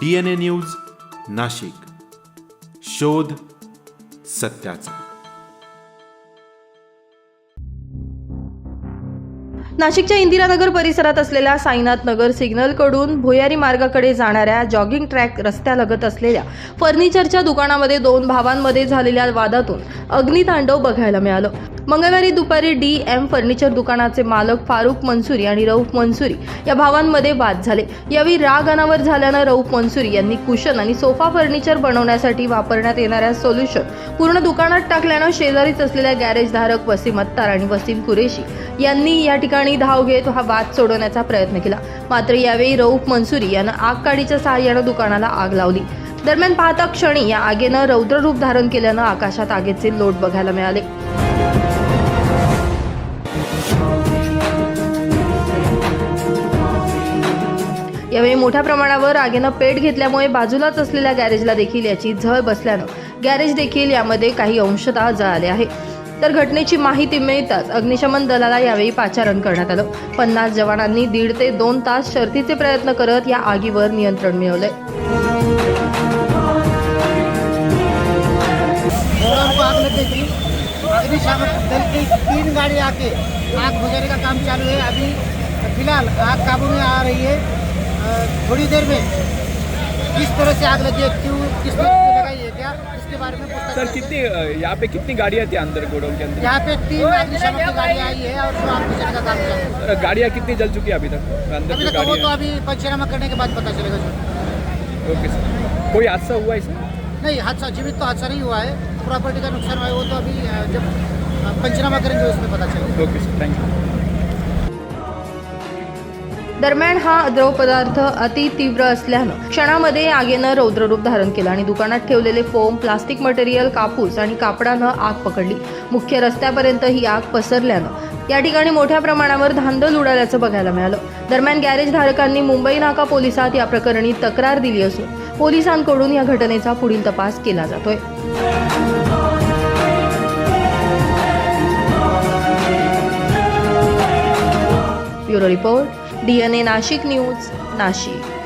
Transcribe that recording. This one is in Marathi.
D N A news Nashik. शोध सत्याचा. नाशिकच्या इंदिरानगर परिसरात असलेल्या साईनाथ नगर सिग्नलकडून भुयारी मार्गाकडे जाणाऱ्या जॉगिंग ट्रॅक रस्त्यालगत असलेल्या फर्निचरच्या दुकानामध्ये दोन भावांमध्ये झालेल्या वादातून अग्नितांडव बघायला मिळालं. मंगळवारी दुपारी डी एम फर्निचर दुकानाचे मालक फारुख मंसुरी आणि रऊफ मंसुरी या भावांमध्ये वाद झाले. यावेळी राग अनावर झाल्यानं रऊफ मंसुरी यांनी कुशन आणि सोफा फर्निचर बनवण्यासाठी वापरण्यात येणाऱ्या सोल्युशन पूर्ण दुकानात टाकल्यानं शेजारीच असलेल्या गॅरेजधारक वसीम अत्तार आणि वसीम कुरेशी यांनी या ठिकाणी धाव घेत हा वाद सोडवण्याचा प्रयत्न केला. मात्र यावेळी रऊफ मंसुरी यानं आगकाडीच्या सहाय्यानं दुकानाला आग लावली. दरम्यान पाहता क्षणी या आगेनं रौद्ररूप धारण केल्यानं आकाशात आगेचे लोट बघायला मिळाले. यावेळी मोठ्या प्रमाणावर आगीनं पेट घेतल्यामुळे बाजूलाच असलेल्या गॅरेजला देखील याची झळ बसल्यानं गॅरेज देखील यामध्ये काही अंशतः जळाले आहे. तर घटनेची माहिती मिळताच अग्निशमन दलाला यावेळी पाचारण करण्यात आलं. पन्नास जवानांनी दीड ते दोन तास शर्थीचे प्रयत्न करत या आगीवर नियंत्रण मिळवलंय. तीन गाड़ी आके आग बुझाने का काम चालू है अभी फिलहाल आग काबू में आ रही है. थोड़ी देर में किस तरह से आग लगी है क्यों किस लगाई है क्या इसके बारे में सर कितनी यहाँ पे कितनी गाड़ियाँ थी अंदर गोडाउन के अंदर? यहाँ पे तीन अग्निशामक की गाड़ी आई है और का काम सर, गाड़ियाँ कितनी जल चुकी है अभी तक? अंदर अभी तक वो तो अभी पंचनामा करने के बाद पता चलेगा जो ओके सर। कोई हादसा हुआ है इसमें? नहीं हादसा जीवित तो हादसा नहीं हुआ है। प्रॉपर्टी का नुकसान हुआ है वो तो अभी जब पंचनामा करेंगे उसमें पता चलेगा। ओके सर थँक्यू दरम्यान हा द्रव पदार्थ अति तीव्र असल्यानं क्षणामध्ये आगेनं रौद्ररूप धारण केलं आणि दुकानात ठेवलेले फोम प्लास्टिक मटेरियल कापूस आणि कापडानं आग पकडली. मुख्य रस्त्यापर्यंत ही आग पसरल्यानं. या ठिकाणी मोठ्या प्रमाणावर धांदल उडाल्याचं बघायला मिळालं. दरम्यान गॅरेज धारकांनी मुंबई नाका पोलिसात या प्रकरणी तक्रार दिली असून पोलिसांकडून या घटनेचा पुढील तपास केला जातोय. Bureau report DNA Nashik news Nashik.